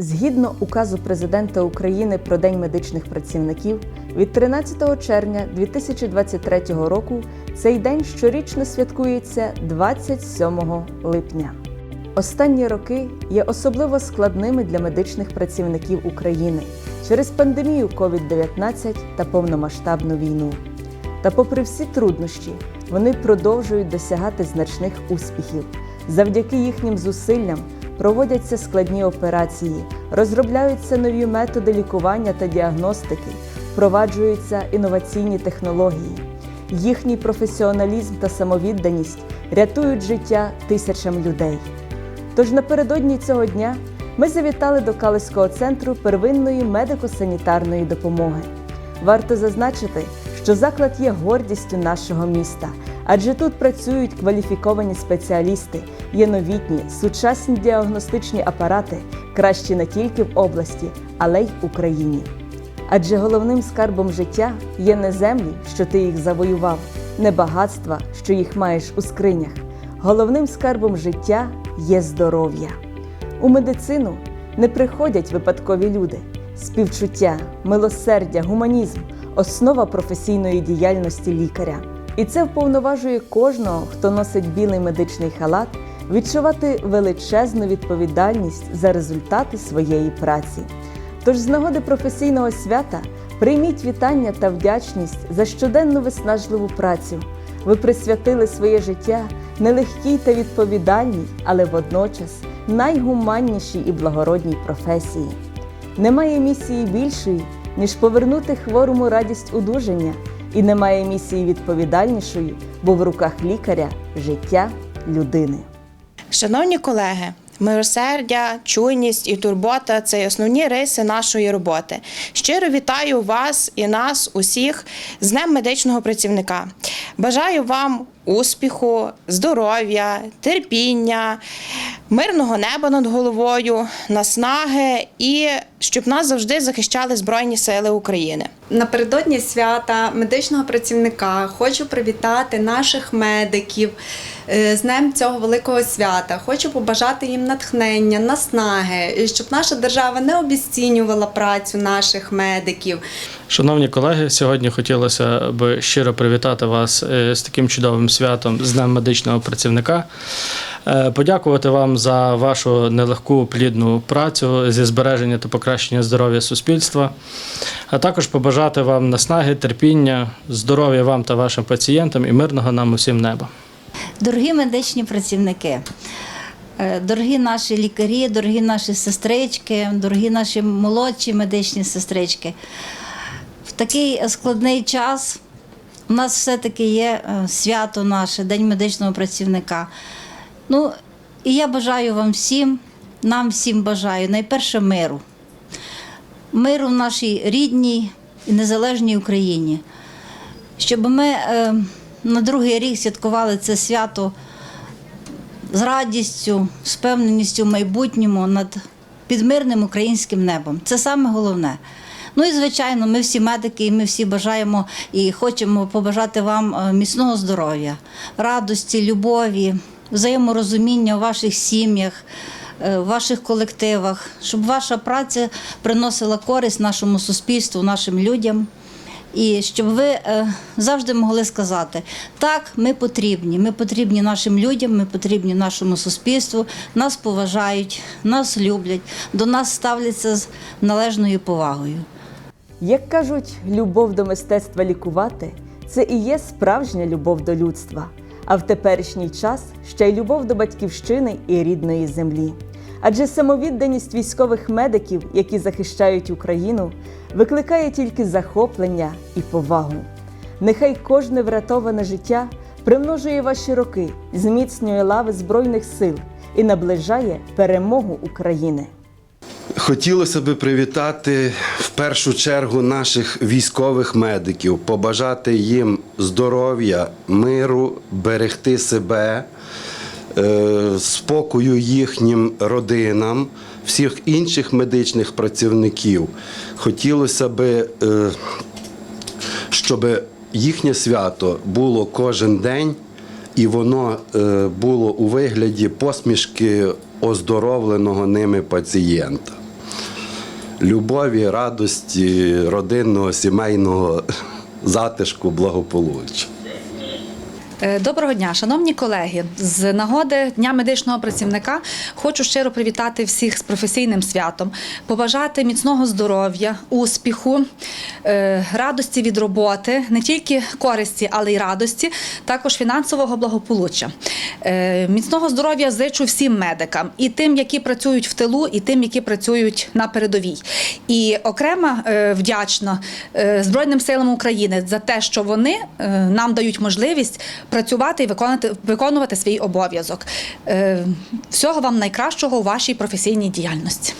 Згідно указу президента України про День медичних працівників, від 13 червня 2023 року цей день щорічно святкується 27 липня. Останні роки є особливо складними для медичних працівників України через пандемію COVID-19 та повномасштабну війну. Та, попри всі труднощі, вони продовжують досягати значних успіхів. Завдяки їхнім зусиллям проводяться складні операції, розробляються нові методи лікування та діагностики, впроваджуються інноваційні технології. Їхній професіоналізм та самовідданість рятують життя тисячам людей. Тож напередодні цього дня ми завітали до Калиського центру первинної медико-санітарної допомоги. Варто зазначити, що заклад є гордістю нашого міста, адже тут працюють кваліфіковані спеціалісти, є новітні, сучасні діагностичні апарати, кращі не тільки в області, але й в Україні. Адже головним скарбом життя є не землі, що ти їх завоював, не багатства, що їх маєш у скринях. Головним скарбом життя є здоров'я. У медицину не приходять випадкові люди. Співчуття, милосердя, гуманізм основа професійної діяльності лікаря. І це вповноважує кожного, хто носить білий медичний халат, відчувати величезну відповідальність за результати своєї праці. Тож з нагоди професійного свята прийміть вітання та вдячність за щоденну виснажливу працю. Ви присвятили своє життя нелегкій та відповідальній, але водночас найгуманнішій і благородній професії. Немає місії більшої, ніж повернути хворому радість одужання, і немає місії відповідальнішої, бо в руках лікаря життя людини. Шановні колеги, милосердя, чуйність і турбота це основні риси нашої роботи. Щиро вітаю вас і нас, усіх, з Днем медичного працівника. Бажаю вам успіху, здоров'я, терпіння, мирного неба над головою, наснаги і щоб нас завжди захищали Збройні Сили України. Напередодні свята медичного працівника хочу привітати наших медиків е, з днем цього великого свята. Хочу побажати їм натхнення, наснаги, щоб наша держава не обіцінювала працю наших медиків. Шановні колеги, сьогодні хотілося б щиро привітати вас е, з таким чудовим святом з Днем медичного працівника. Е, Подякувати вам за вашу нелегку плідну працю зі збереження та покращення здоров'я суспільства, а також побажати вам наснаги, терпіння, здоров'я вам та вашим пацієнтам і мирного нам усім неба. Дорогі медичні працівники, е, дорогі наші лікарі, дорогі наші сестрички, дорогі наші молодші медичні сестрички. В такий складний час у нас все-таки є е, свято наше, День медичного працівника. Ну, і я бажаю вам всім, нам всім бажаю найперше миру. Миру в нашій рідній і незалежній Україні щоб ми е, на другий рік святкували це свято з радістю, з впевненістю в майбутньому над підмирним українським небом. Це саме головне. Ну і звичайно, ми всі медики, і ми всі бажаємо і хочемо побажати вам е, міцного здоров'я, радості, любові, взаєморозуміння у ваших сім'ях, е, в ваших колективах, щоб ваша праця приносила користь нашому суспільству, нашим людям. І щоб ви е, завжди могли сказати, так, ми потрібні. Ми потрібні нашим людям, ми потрібні нашому суспільству, нас поважають, нас люблять, до нас ставляться з належною повагою. Як кажуть, любов до мистецтва лікувати це і є справжня любов до людства, а в теперішній час ще й любов до батьківщини і рідної землі. Адже самовідданість військових медиків, які захищають Україну, викликає тільки захоплення і повагу. Нехай кожне врятоване життя примножує ваші роки, зміцнює лави Збройних сил і наближає перемогу України. Хотілося би привітати в першу чергу наших військових медиків, побажати їм здоров'я, миру, берегти себе, е, спокою їхнім родинам, всіх інших медичних працівників. Хотілося би, е, щоб їхнє свято було кожен день і воно е, було у вигляді посмішки оздоровленого ними пацієнта. Любові, радості, родинного, сімейного затишку, благополуччя. Е, Доброго дня, шановні колеги. З нагоди Дня медичного працівника хочу щиро привітати всіх з професійним святом, побажати міцного здоров'я, успіху, е, радості від роботи, не тільки користі, але й радості, також фінансового благополуччя. Е, Міцного здоров'я зичу всім медикам, і тим, які працюють в тилу, і тим, які працюють на передовій. І окремо вдячна Збройним силам України за те, що вони нам дають можливість працювати і виконувати, виконувати свій обов'язок. Е, Всього вам найкращого у вашій професійній діяльності.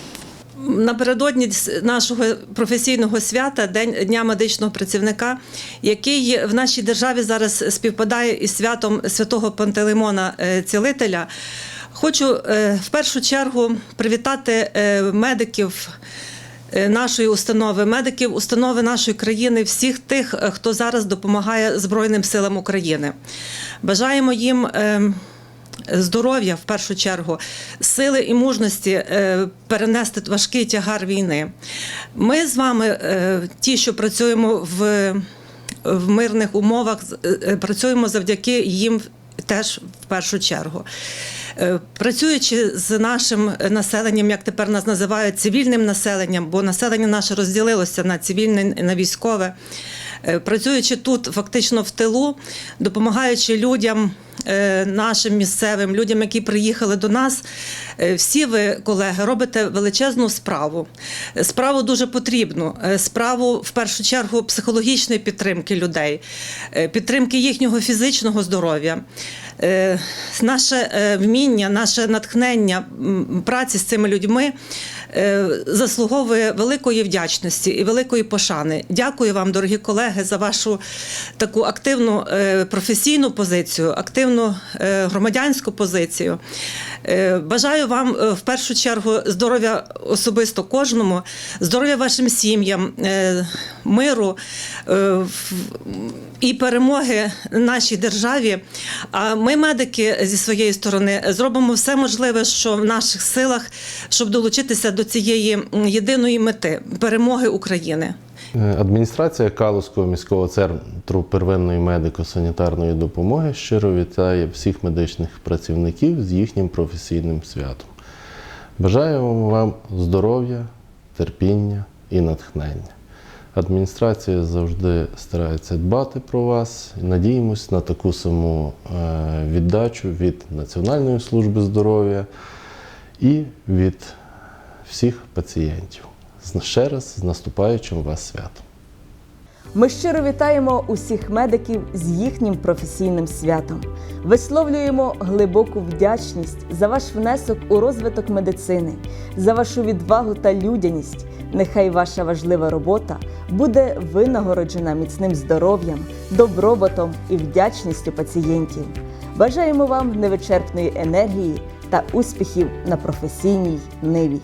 Напередодні нашого професійного свята, День Дня медичного працівника, який в нашій державі зараз співпадає із святом святого Пантелеймона е, Цілителя. Хочу е, в першу чергу привітати медиків. Е, Нашої установи, медиків установи нашої країни, всіх тих, е, хто зараз допомагає Збройним силам України. Бажаємо їм ем, здоров'я в першу чергу, сили і мужності е, перенести важкий тягар війни. Ми з вами, е, ті, що працюємо в, в мирних умовах, е, е, працюємо завдяки їм теж в першу чергу. Е, Працюючи з нашим населенням, як тепер нас називають цивільним населенням, бо населення наше розділилося на цивільне на військове. Е, Працюючи тут, фактично в тилу, допомагаючи людям, нашим місцевим, людям, які приїхали до нас, е, всі ви, колеги, робите величезну справу. Е, Справу дуже потрібну. Е, Справу в першу чергу психологічної підтримки людей, е, підтримки їхнього фізичного здоров'я. Е, Наше е, вміння, наше натхнення праці з цими людьми е, заслуговує великої вдячності і великої пошани. Дякую вам, дорогі колеги, за вашу таку активну е, професійну позицію, активну е, громадянську позицію. Е, Бажаю вам е, в першу чергу здоров'я особисто кожному, здоров'я вашим сім'ям, е, миру е, і перемоги нашій державі. А ми, медики, зі своєї сторони, зробимо все можливе, що в наших силах, щоб долучитися до цієї єдиної мети перемоги України. Е, Адміністрація Калузького міського центру первинної медико-санітарної допомоги щиро вітає всіх медичних працівників з їхнім професійним святом. Бажаємо вам здоров'я, терпіння і натхнення. Адміністрація завжди старається дбати про вас і надіємось на таку саму е, віддачу від Національної служби здоров'я і від всіх пацієнтів. Ще раз з наступаючим вас святом. Ми щиро вітаємо усіх медиків з їхнім професійним святом. Висловлюємо глибоку вдячність за ваш внесок у розвиток медицини, за вашу відвагу та людяність. Нехай ваша важлива робота буде винагороджена міцним здоров'ям, добробутом і вдячністю пацієнтів. Бажаємо вам невичерпної енергії та успіхів на професійній ниві.